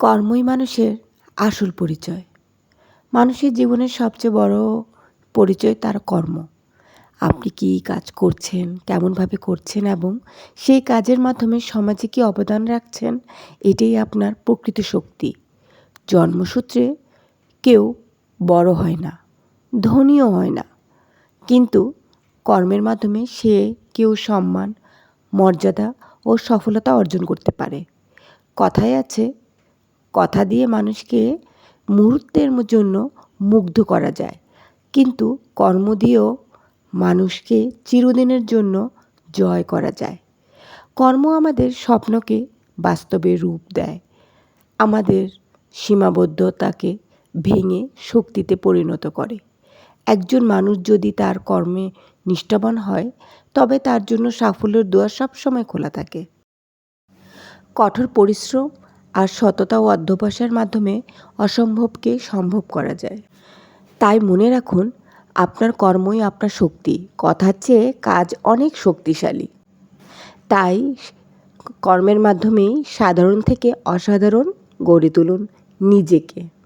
কর্মই মানুষের আসল পরিচয়। মানুষের জীবনের সবচেয়ে বড় পরিচয় তার কর্ম। আপনি কী কাজ করছেন, কেমনভাবে করছেন এবং সেই কাজের মাধ্যমে সমাজে কী অবদান রাখছেন, এটাই আপনার প্রকৃত শক্তি। জন্মসূত্রে কেউ বড় হয় না, ধনীও হয় না। কিন্তু কর্মের মাধ্যমে সে কেউ সম্মান, মর্যাদা ও সফলতা অর্জন করতে পারে। কথায় আছে কথা দিয়ে মানুষকে মুহূর্তের জন্য মুগ্ধ করা যায়। কিন্তু কর্ম দিয়েও মানুষকে চিরদিনের জন্য জয় করা যায়। কর্ম আমাদের স্বপ্নকে বাস্তবে রূপ দেয়। আমাদের সীমাবদ্ধতাকে ভেঙে শক্তিতে পরিণত করে। একজন মানুষ যদি তার কর্মে নিষ্ঠাবান হয়, তবে তার জন্য সাফল্যের দুয়ার সবসময় খোলা থাকে। কঠোর পরিশ্রম আর সততা ও অধ্যবসায়ের মাধ্যমে অসম্ভবকে সম্ভব করা যায়। তাই মনে রাখুন, আপনার কর্মই আপনার শক্তি, কথার চেয়ে কাজ অনেক শক্তিশালী। তাই কর্মের মাধ্যমেই সাধারণ থেকে অসাধারণ গড়ে তুলুন নিজেকে।